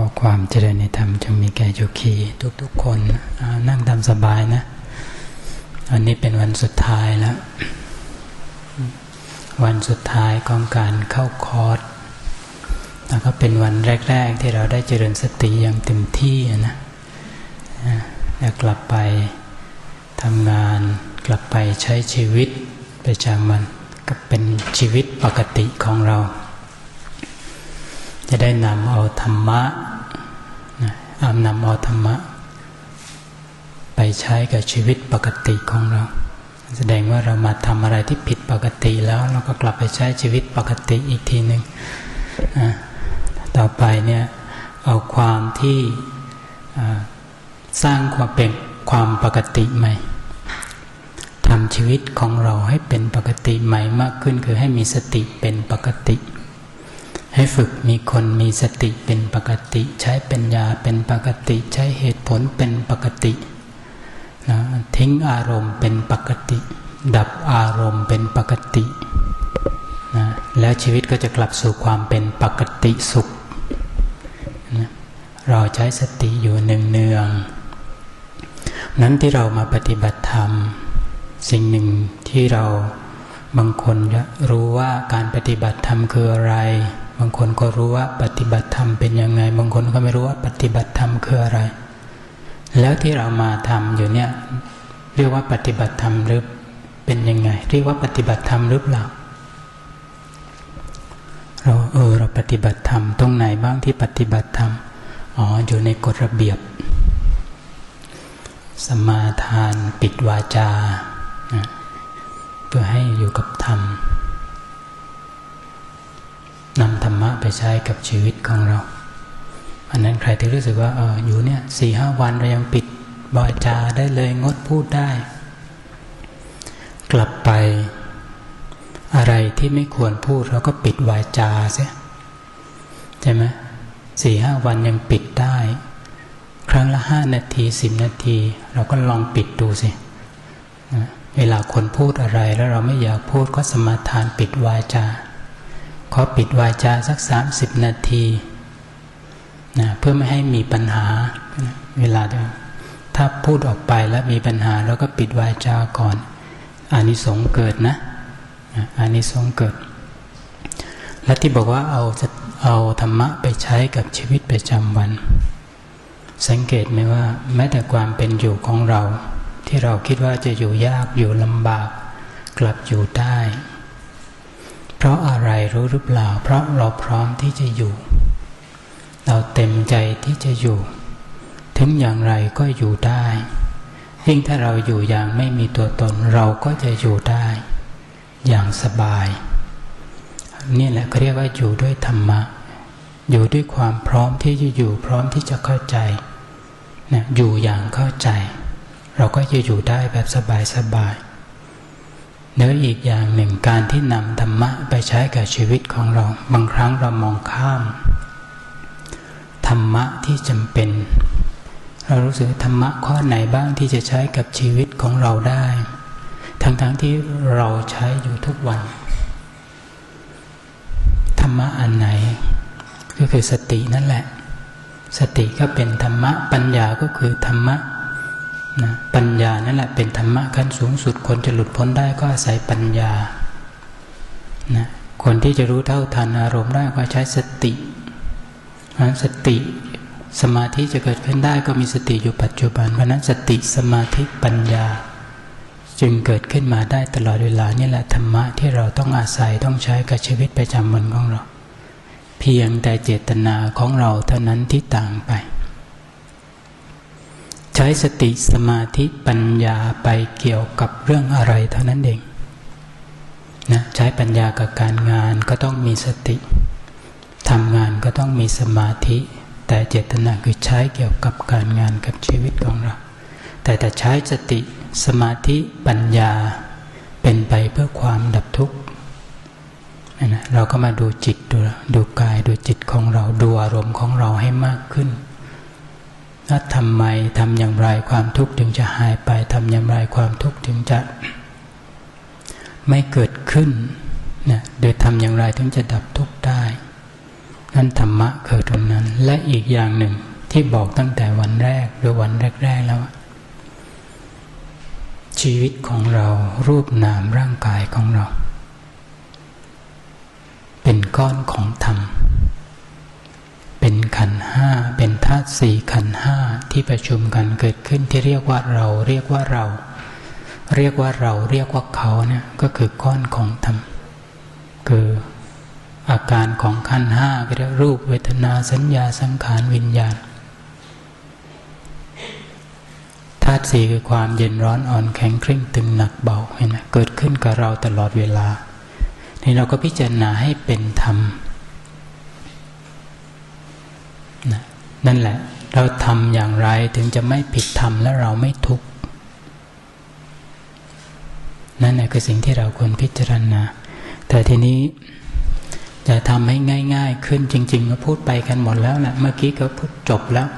อความเจริญในธรรมจงมีแก่โยคีทุกๆคนนั่งตามสบายนะวันนี้เป็นวันสุดท้ายแล้ว วันสุดท้ายของการเข้าคอร์สแล้วก็เป็นวันแรก ๆ ที่เราได้เจริญสติอย่างเต็มที่นะแล้วกลับไปทำงานกลับไปใช้ชีวิตประจำวันก็เป็นชีวิตปกติของเรา จะได้นำเอาธรรมะนะเอานำเอาธรรมะ ไปใช้กับชีวิตปกติของเรา แสดงว่าเรามาทำอะไรที่ผิดปกติแล้วเราก็กลับไปใช้ชีวิตปกติอีกทีหนึ่งอะต่อไปเนี่ยเอาความที่สร้างความเป็นความปกติใหม่ทำชีวิตของเราให้เป็นปกติใหม่มากขึ้น คือให้มีสติเป็นปกติ ให้ฝึกมีคนมีสติเป็นปกติ ใช้ปัญญาเป็นปกติ ใช้เหตุผลเป็นปกตินะทิ้งอารมณ์เป็นปกติ ดับอารมณ์เป็นปกตินะแล้วชีวิตก็จะกลับสู่ความเป็นปกติสุขนะเราใช้สติอยู่เนืองๆนั้นที่เรามาปฏิบัติธรรม สิ่งหนึ่งที่เราบางคนรู้ว่าการปฏิบัติธรรมคืออะไร บางคนก็รู้ว่าปฏิบัติธรรมเป็นยังไง บางคนก็ไม่รู้ว่าปฏิบัติธรรมคืออะไร แล้วที่เรามาทำอยู่เนี่ยเรียกว่าปฏิบัติธรรมหรือเป็นยังไง เรียกว่าปฏิบัติธรรมหรือเปล่าเราเออเราปฏิบัติธรรมตรงไหนบ้างที่ปฏิบัติธรรมอ๋ออยู่ในกฎระเบียบ สมาทานปิดวาจา เพื่อให้อยู่กับธรรมนำธรรมะ ไปใช้กับชีวิตของเรา อันนั้นใครที่รู้สึกว่าเอออยู่เนี่ยสี่ห้าวันเรายังปิดวาจาได้เลยงดพูดได้ กลับไป อะไรที่ไม่ควรพูดเราก็ปิดวาจาเสียใช่ไหมสี่ห้าวันยังปิดได้ ครั้งละห้านาทีสิบนาที เราก็ลองปิดดูสิเวลาคนพูดอะไรแล้วเราไม่อยากพูดก็สมาทานปิดวาจา ขอปิดวาจาสักสามสิบนาทีนะเพื่อไม่ให้มีปัญหาเวลาเดิมถ้าพูดออกไปแล้วมีปัญหาเราก็ปิดวาจาก่อนอานิสงส์เกิดนะอานิสงส์เกิด และที่บอกว่าเอาจะเอาธรรมะไปใช้กับชีวิตประจำวัน สังเกตไหมว่า แม้แต่ความเป็นอยู่ของเรา ที่เราคิดว่าจะอยู่ยากอยู่ลำบาก กลับอยู่ได้ เพราะอะไรรู้หรือเปล่า เพราะเราพร้อมที่จะอยู่ เราเต็มใจที่จะอยู่ ถึงอย่างไรก็อยู่ได้ ยิ่งถ้าเราอยู่อย่างไม่มีตัวตนเราก็จะอยู่ได้ อย่างสบาย นี่แหละเขาเรียกว่าอยู่ด้วยธรรมะ อยู่ด้วยความพร้อมที่จะอยู่ พร้อมที่จะเข้าใจนะอยู่อย่างเข้าใจ เราก็จะอยู่ได้แบบสบายๆ เนื้ออีกอย่างหนึ่งการที่นำธรรมะไปใช้กับชีวิตของเรา บางครั้งเรามองข้าม ธรรมะที่จำเป็น เรารู้สึกธรรมะข้อไหนบ้างที่จะใช้กับชีวิตของเราได้ ทั้งๆทที่เราใช้อยู่ทุกวัน ธรรมะอันไหน ก็คือสตินั่นแหละ สติก็เป็นธรรมะปัญญาก็คือธรรมะ นะปัญญานั่นแหละเป็นธรรมะขั้นสูงสุด คนจะหลุดพ้นได้ก็อาศัยปัญญานะคนที่จะรู้เท่าทันอารมณ์ได้ก็ใช้สติเพราะนั้นสติสมาธิจะเกิดขึ้นได้ก็มีสติอยู่ปัจจุบันเพราะนั้นสติสมาธิปัญญา จึงเกิดขึ้นมาได้ตลอดเวลานี่แหละธรรมะที่เราต้องอาศัยต้องใช้กับชีวิตประจำวันของเรา เพียงแต่เจตนาของเราเท่านั้นที่ต่างไป ใช้สติสมาธิปัญญาไปเกี่ยวกับเรื่องอะไรเท่านั้นเองนะใช้ปัญญากับการงานก็ต้องมีสติทำงานก็ต้องมีสมาธิ แต่เจตนาคือใช้เกี่ยวกับการงานกับชีวิตของเรา แต่แต่ใช้สติสมาธิปัญญาเป็นไปเพื่อความดับทุกข์นะเราก็มาดูจิตดูดูกายดูจิตของเราดูอารมณ์ของเราให้มากขึ้น แล้วทำไมทำอย่างไรความทุกข์ถึงจะหายไปทำอย่างไรความทุกข์ถึงจะไม่เกิดขึ้นนะโดยทำอย่างไรถึงจะดับทุกข์ได้ นั้นธรรมะคือตรงนั้น และอีกอย่างหนึ่งที่บอกตั้งแต่วันแรกหรือวันแรก ๆ แล้ว ชีวิตของเรารูปนามร่างกายของเรา เป็นก้อนของธรรม เป็นขันธ์ห้าเป็นธา ตุสี่ขันห้าที่ประชุมกันเกิดขึ้นที่เรียกว่าเรา เรียกว่าเรา เรียกว่าเราเรียกว่าเขาเนี่ยก็คือก้อนของธรรมคืออาการของขันห้าก็เรียกรูปเวทนาสัญญาสังขารวิญญาณธาตุสี่คือความเย็นร้อนอ่อนแข็งเคร่งตึงหนักเบาเห็นไหมเกิดขึ้นกับเราตลอดเวลานี่เราก็พิจารณาให้เป็นธรรม นั่นแหละ เราทำอย่างไรถึงจะไม่ผิดธรรมและเราไม่ทุกข์นั่นแหละคือสิ่งที่เราควรพิจารณา แต่ทีนี้จะทำให้ง่าย ๆ ขึ้นจริงๆก็พูดไปกันหมดแล้วแหละเมื่อกี้ก็พูดจบแล้ว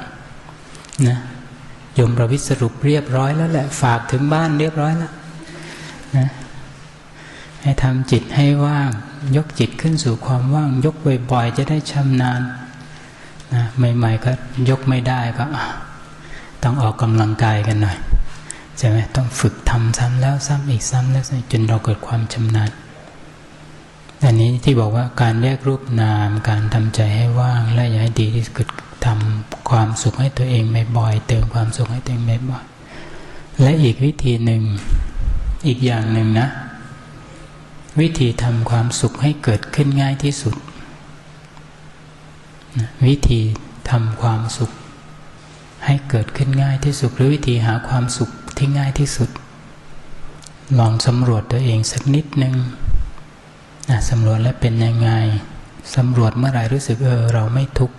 นะยมประวิสรุปเรียบร้อยแล้วแหละ ฝากถึงบ้านเรียบร้อยแล้วนะให้ทำจิตให้ว่าง ยกจิตขึ้นสู่ความว่าง ยกบ่อยๆ จะได้ชำนาญ นะใหม่ๆก็ยกไม่ได้ก็ ต้องออกกำลังกายกันหน่อยใช่ไหมต้องฝึกทำซ้ำแล้วซ้ำอีกซ้ำแล้วจนเราเกิดความชำนาญอันนี้ที่บอกว่าการแยกรูปนามการทำใจให้ว่างและอย่าให้ดีที่สุดทำความสุขให้ตัวเองไม่บ่อยเติมความสุขให้ตัวเองไม่บ่อยและอีกวิธีหนึ่งอีกอย่างหนึ่งนะ วิธีทำความสุขให้เกิดขึ้นง่ายที่สุด วิธีทำความสุข ให้เกิดขึ้นง่ายที่สุดหรือวิธีหาความสุขที่ง่ายที่สุด ลองสำรวจตัวเองสักนิดหนึ่งนะสำรวจแล้วเป็นยังไงสำรวจเมื่อไหร่รู้สึกเออเราไม่ทุกข์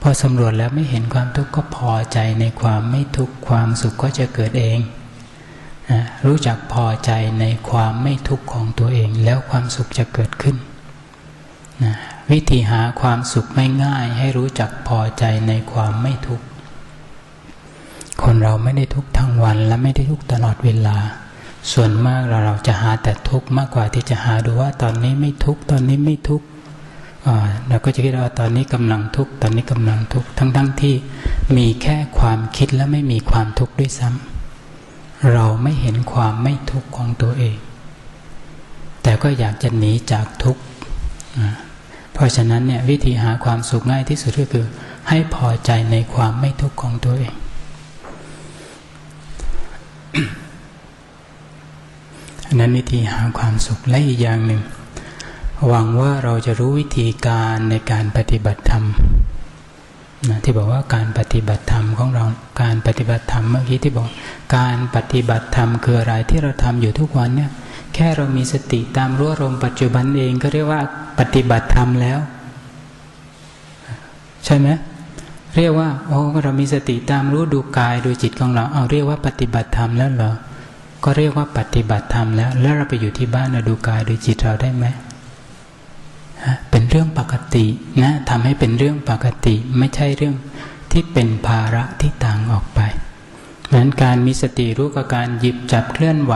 พอสำรวจแล้วไม่เห็นความทุกข์ก็พอใจในความไม่ทุกข์ความสุขก็จะเกิดเองนะรู้จักพอใจในความไม่ทุกข์ของตัวเอง แล้วความสุขจะเกิดขึ้นนะ วิธีหาความสุขไม่ง่าย ให้รู้จักพอใจในความไม่ทุกข์ คนเราไม่ได้ทุกข์ทั้งวันและไม่ได้ทุกข์ตลอดเวลา ส่วนมากเราเราจะหาแต่ทุกข์มากกว่าที่จะหาดูว่าตอนนี้ไม่ทุกข์ตอนนี้ไม่ทุกข์เราก็จะคิดว่าตอนนี้กำลังทุกข์ตอนนี้กำลังทุกข์ทั้งๆทที่มีแค่ความคิดและไม่มีความทุกข์ด้วยซ้ำเราไม่เห็นความไม่ทุกข์ของตัวเอง แต่ก็อยากจะหนีจากทุกข์ เพราะฉะนั้นเนี่ยวิธีหาความสุขง่ายที่สุดก็คือ ให้พอใจในความไม่ทุกข์ของตัวเองอันนั้นวิธีหาความสุขและอีกอย่างหนึ่งหวังว่าเราจะรู้วิธีการในการปฏิบัติธรรม นะที่บอกว่าการปฏิบัติธรรมของเราการปฏิบัติธรรมเมื่อกี้ที่บอก การปฏิบัติธรรมคืออะไรที่เราทำอยู่ทุกวันเนี่ยแค่เรามีสติตามรู้อารมณ์ปัจจุบันเองก็เรียกว่าปฏิบัติธรรมแล้ว ใช่ไหมเรียกว่าโอ้เรามีสติตามรู้ดูกายดูจิตของเรา เอาเรียกว่าปฏิบัติธรรมแล้วเหรอก็เรียกว่าปฏิบัติธรรมแล้ว แล้วเราไปอยู่ที่บ้านเราดูกายดูจิตเราได้ไหม เป็นเรื่องปกตินะทำให้เป็นเรื่องปกติไม่ใช่เรื่องที่เป็นภาระที่ต่างออกไปเหมือนการมีสติรู้กับการหยิบจับเคลื่อนไหว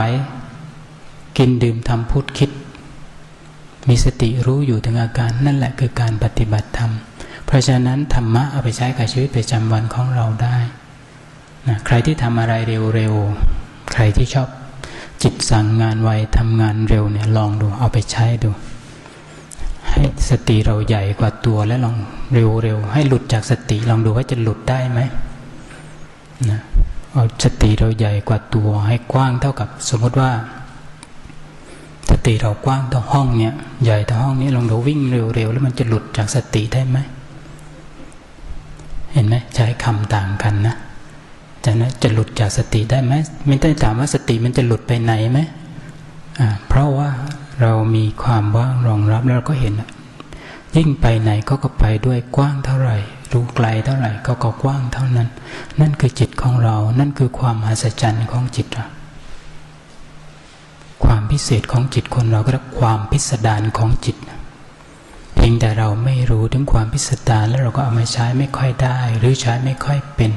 กินดื่มทำพูดคิด มีสติรู้อยู่ถึงอาการนั่นแหละคือการปฏิบัติธรรม เพราะฉะนั้นธรรมะเอาไปใช้กับชีวิตประจำวันของเราได้นะใครที่ทำอะไรเร็วๆ ใครที่ชอบจิตสั่งงานไวทำงานเร็วเนี่ยลองดูเอาไปใช้ดู ให้สติเราใหญ่กว่าตัวและลองเร็วๆให้หลุดจากสติลองดูว่าจะหลุดได้ไหมนะเอาสติเราใหญ่กว่าตัว ให้กว้างเท่ากับสมมติว่า สติเรากว้างเท่าห้องเนี่ยใหญ่เท่าห้องนี้ลองดูวิ่งเร็วๆแล้วมันจะหลุดจากสติได้ไหมเห็นไหมใช้คำต่างกันนะจากนั้นจะหลุดจากสติได้ไหมไม่ได้ถามว่าสติมันจะหลุดไปไหนไหมอ่าเพราะว่า เรามีความว่างรองรับแล้วเราก็เห็น ยิ่งไปไหนก็ก็ไปด้วยกว้างเท่าไหร่ รู้ไกลเท่าไหร่ก็ก็กว้างเท่านั้น นั่นคือจิตของเรา นั่นคือความมหัศจรรย์ของจิตเราความพิเศษของจิตคนเราก็เรียกความพิสดารของจิต เพียงแต่เราไม่รู้ถึงความพิสดารแล้วเราก็เอามาใช้ไม่ค่อยได้ หรือใช้ไม่ค่อยเป็น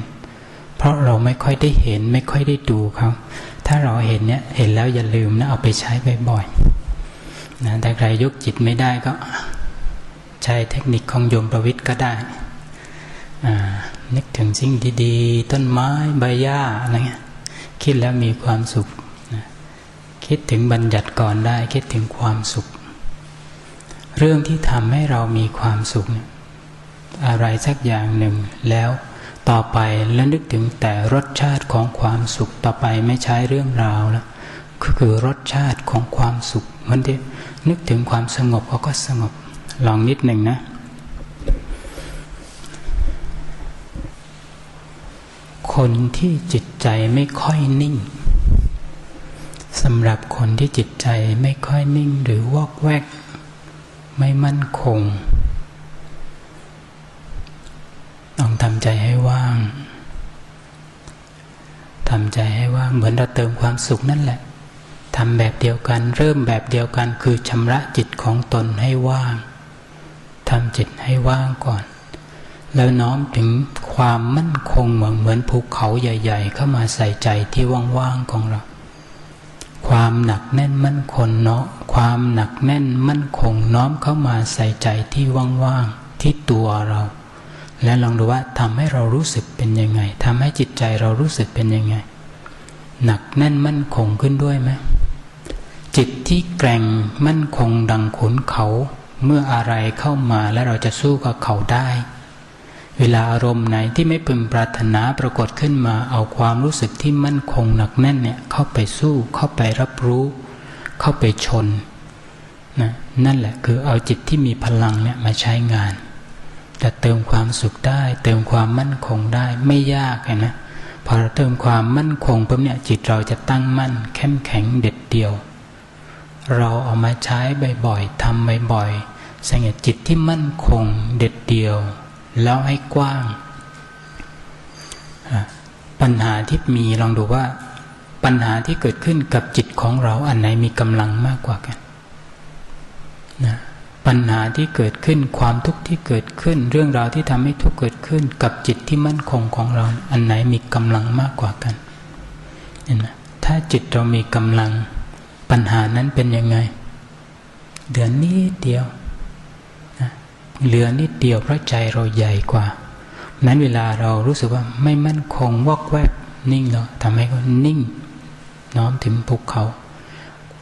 เพราะเราไม่ค่อยได้เห็นไม่ค่อยได้ดูเขาถ้าเราเห็นเนี่ยเห็นแล้วอย่าลืมนะเอาไปใช้บ่อยๆ นะแต่ใครยกจิตไม่ได้ก็ใช้เทคนิคของโยมประวิทย์ก็ได้ นึกถึงสิ่งดีๆ ต้นไม้ใบหญ้าอะไรเงี้ยคิดแล้วมีความสุขนะคิดถึงบัญญัติก่อนได้ คิดถึงความสุข เรื่องที่ทำให้เรามีความสุข อะไรสักอย่างหนึ่งแล้วต่อไปแล้วนึกถึงแต่รสชาติของความสุขต่อไปไม่ใช้เรื่องราวแล้วก็คือรสชาติของความสุขเหมันที่ นึกถึงความสงบเขาก็สงบ ลองนิดหนึ่งนะคนที่จิตใจไม่ค่อยนิ่งสำหรับคนที่จิตใจไม่ค่อยนิ่งหรือวอกแวก ไม่มั่นคงต้องทำใจให้ว่างทำใจให้ว่างเหมือนเราเติมความสุขนั่นแหละ ทำแบบเดียวกัน เริ่มแบบเดียวกันคือชำระจิตของตนให้ว่างทำจิตให้ว่างก่อน แล้วน้อมถึงความมั่นคงเหมือนเหมือนภูเขาใหญ่ ๆ เข้ามาใส่ใจที่ว่างๆของเรา ความหนักแน่นมั่นคงเนาะความหนักแน่นมั่นคงน้อมเข้ามาใส่ใจที่ว่างๆที่ตัวเรา และลองดูว่าทำให้เรารู้สึกเป็นยังไงทำให้จิตใจเรารู้สึกเป็นยังไง หนักแน่นมั่นคงขึ้นด้วยไหม จิตที่แกร่งมั่นคงดังขุนเขาเมื่ออะไรเข้ามาและเราจะสู้กับเขาได้ เวลาอารมณ์ไหนที่ไม่พึงปรารถนาปรากฏขึ้นมาเอาความรู้สึกที่มั่นคงหนักแน่นเนี่ยเข้าไปสู้เข้าไปรับรู้ เข้าไปชนนะนั่นแหละคือเอาจิตที่มีพลังเนี่ยมาใช้งานจะเติมความสุขได้ เติมความมั่นคงได้ไม่ยากนะพอเราเติมความมั่นคงปุ๊บเนี่ยจิตเราจะตั้งมั่น เข้มแข็งเด็ดเดี่ยว เราเอามาใช้บ่อยๆทำบ่อยๆสังเกตจิตที่มั่นคงเด็ดเดี่ยว แล้วให้กว้าง ปัญหาที่มีลองดูว่า ปัญหาที่เกิดขึ้นกับจิตของเราอันไหนมีกำลังมากกว่ากันนะปัญหาที่เกิดขึ้นความทุกข์ที่เกิดขึ้น เรื่องราวที่ทำให้ทุกข์เกิดขึ้น กับจิตที่มั่นคงของเรา อันไหนมีกำลังมากกว่ากันเห็นไหมถ้าจิตเรามีกำลัง ปัญหานั้นเป็นยังไงเดือนนิดเดียวนะเหลือนิดเดียวเพราะใจเราใหญ่กว่า นั้นเวลาเรารู้สึกว่าไม่มั่นคงวอกแวกนิ่งเนาทำให้เขานิ่ง น้อมถึงภูเขา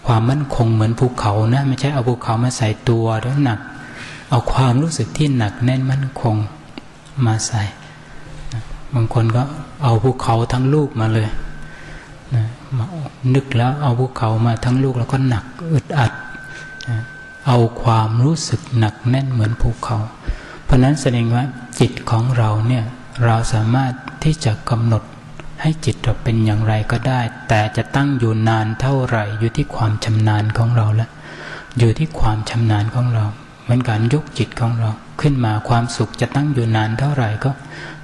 ความมั่นคงเหมือนภูเขานะไม่ใช่เอาภูเขามาใส่ตัวแล้วหนัก เอาความรู้สึกที่หนักแน่นมั่นคงมาใส่บางคนก็เอาภูเขาทั้งลูกมาเลยนะ นึกแล้วเอาภูเขามาทั้งลูกแล้วก็หนักอึดอัด เอาความรู้สึกหนักแน่นเหมือนภูเขา เพราะนั้นแสดงว่าจิตของเราเนี่ยเราสามารถที่จะกำหนดให้จิตเราเป็นอย่างไรก็ได้ แต่จะตั้งอยู่นานเท่าไหร่ อยู่ที่ความชำนาญของเราแล้วอยู่ที่ความชำนาญของเราเหมือนการยกจิตของเราขึ้นมาความสุขจะตั้งอยู่นานเท่าไหร่ก็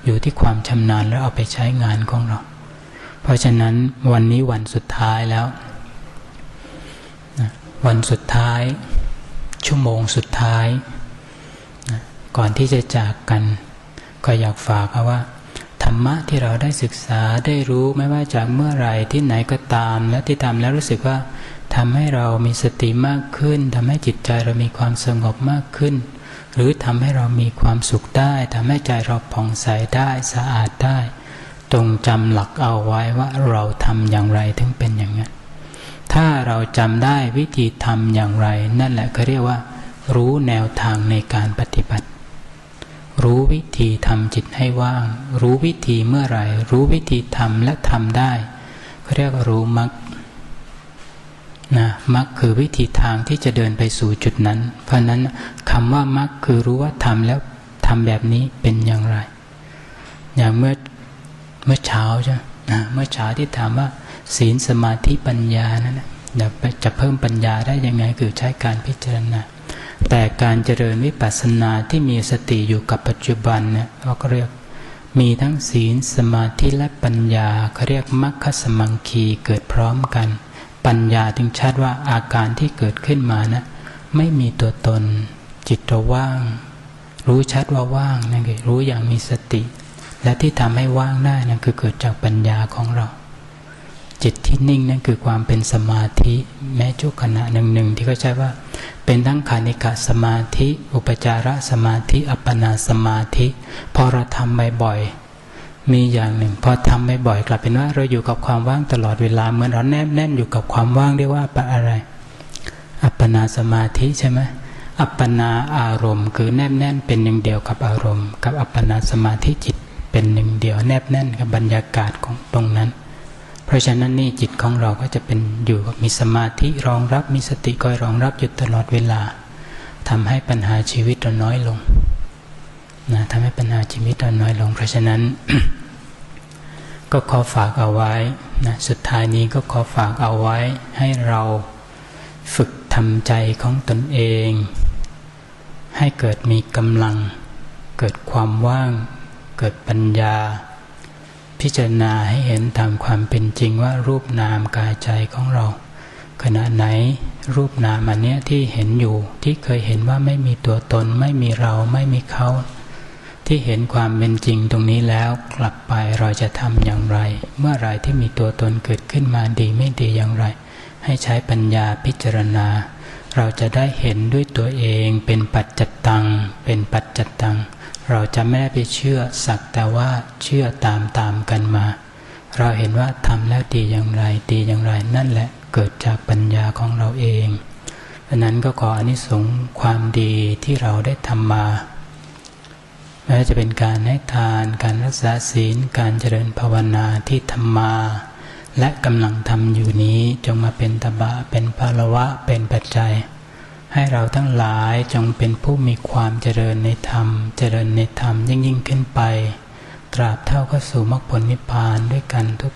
อยู่ที่ความชำนาญแล้วเอาไปใช้งานของเรา เพราะฉะนั้นวันนี้วันสุดท้ายแล้ว วันสุดท้าย ชั่วโมงสุดท้าย ก่อนที่จะจากกัน ก็อยากฝากว่า ธรรมะที่เราได้ศึกษาได้รู้ไม่ว่าจากเมื่อไหร่ที่ไหนก็ตาม และที่ทำแล้วรู้สึกว่าทำให้เรามีสติมากขึ้นทำให้จิตใจเรามีความสงบมากขึ้น หรือทำให้เรามีความสุขได้ทำให้ใจเราผ่องใสได้สะอาดได้ ตรงจำหลักเอาไว้ว่าเราทำอย่างไรถึงเป็นอย่างนั้น ถ้าเราจำได้วิธีทำอย่างไร นั่นแหละเขาเรียกว่า รู้แนวทางในการปฏิบัติ รู้วิธีทำจิตให้ว่าง รู้วิธีเมื่อไหร่ รู้วิธีทำและทำได้เขาเรียกรู้มรรคนะมรรคคือวิธีทางที่จะเดินไปสู่จุดนั้น เพราะนั้นคำว่ามรรคคือรู้ว่าทำแล้วทำแบบนี้เป็นอย่างไร อย่างเมื่อ เมื่อเช้าใช่นะเมื่อเช้าที่ถามว่า ศีลสมาธิปัญญานั้นนะจะเพิ่มปัญญาได้ยังไงคือใช้การพิจารณาแต่การเจริญวิปัสสนาที่มีสติอยู่กับปัจจุบันเนี่ยเราก็เรียกมีทั้งศีลสมาธิและปัญญาเขาเรียกมรรคสมังคีเกิดพร้อมกัน ปัญญาถึงชัดว่าอาการที่เกิดขึ้นมานะ ไม่มีตัวตน จิตว่าง รู้ชัดว่าว่างนั่นคือรู้อย่างมีสติ และที่ทำให้ว่างได้นั่นคือเกิดจากปัญญาของเรา จิตที่นิ่งนั่นคือความเป็นสมาธิแม้ชั่วขณะหนึ่งหนึ่งที่เขาใช้ว่า เป็นทั้งขานิกะสมาธิ อุปจารสมาธิ อัปปนาสมาธิพอเราทำบ่อยๆมีอย่างหนึ่ง พอทำบ่อยๆกลับเป็นว่าเราอยู่กับความว่างตลอดเวลาเหมือนเราแนบแน่นอยู่กับความว่างเรียกว่าปะอะไร อัปปนาสมาธิใช่ไหมอัปปนาอารมณ์ คือแนบแน่นเป็นหนึ่งเดียวกับอารมณ์ กับอัปปนาสมาธิจิต เป็นหนึ่งเดียวแนบแน่นกับบรรยากาศของตรงนั้น เพราะฉะนั้นนี่จิตของเราก็จะเป็นอยู่กับมีสมาธิรองรับมีสติคอยรองรับอยู่ตลอดเวลาทำให้ปัญหาชีวิตเราน้อยลงนะทำให้ปัญหาชีวิตเราน้อยลง เพราะฉะนั้น ก็ขอฝากเอาไว้นะสุดท้ายนี้ก็ขอฝากเอาไว้ให้เราฝึกทำใจของตนเอง ให้เกิดมีกำลัง เกิดความว่าง เกิดปัญญา พิจารณาให้เห็นตามความเป็นจริงว่ารูปนามกายใจของเรา ขณะไหนรูปนามอันเนี้ยที่เห็นอยู่ที่เคยเห็นว่าไม่มีตัวตน ไม่มีเราไม่มีเขา ที่เห็นความเป็นจริงตรงนี้แล้วกลับไปเราจะทำอย่างไร เมื่อไรที่มีตัวตนเกิดขึ้นมาดีไม่ดีอย่างไร ให้ใช้ปัญญาพิจารณา เราจะได้เห็นด้วยตัวเองเป็นปัจจัตตัง เป็นปัจจัตตัง เราจะไม่ได้ไปเชื่อสักแต่ว่าเชื่อตามตามกันมา เราเห็นว่าทำแล้วดีอย่างไรดีอย่างไรนั่นแหละเกิดจากปัญญาของเราเองดังนั้นก็ขออนิสงส์ความดีที่เราได้ทำมาแม้จะเป็นการให้ทานการรักษาศีล การเจริญภาวนาที่ทำมา และกำลังทำอยู่นี้จงมาเป็นตบะเป็นภาละวะเป็นปัจจัย ให้เราทั้งหลายจงเป็นผู้มีความเจริญในธรรม เจริญในธรรมยิ่งยิ่งขึ้นไป ตราบเท่าเข้าสู่มรรคผลนิพพานด้วยกันทุก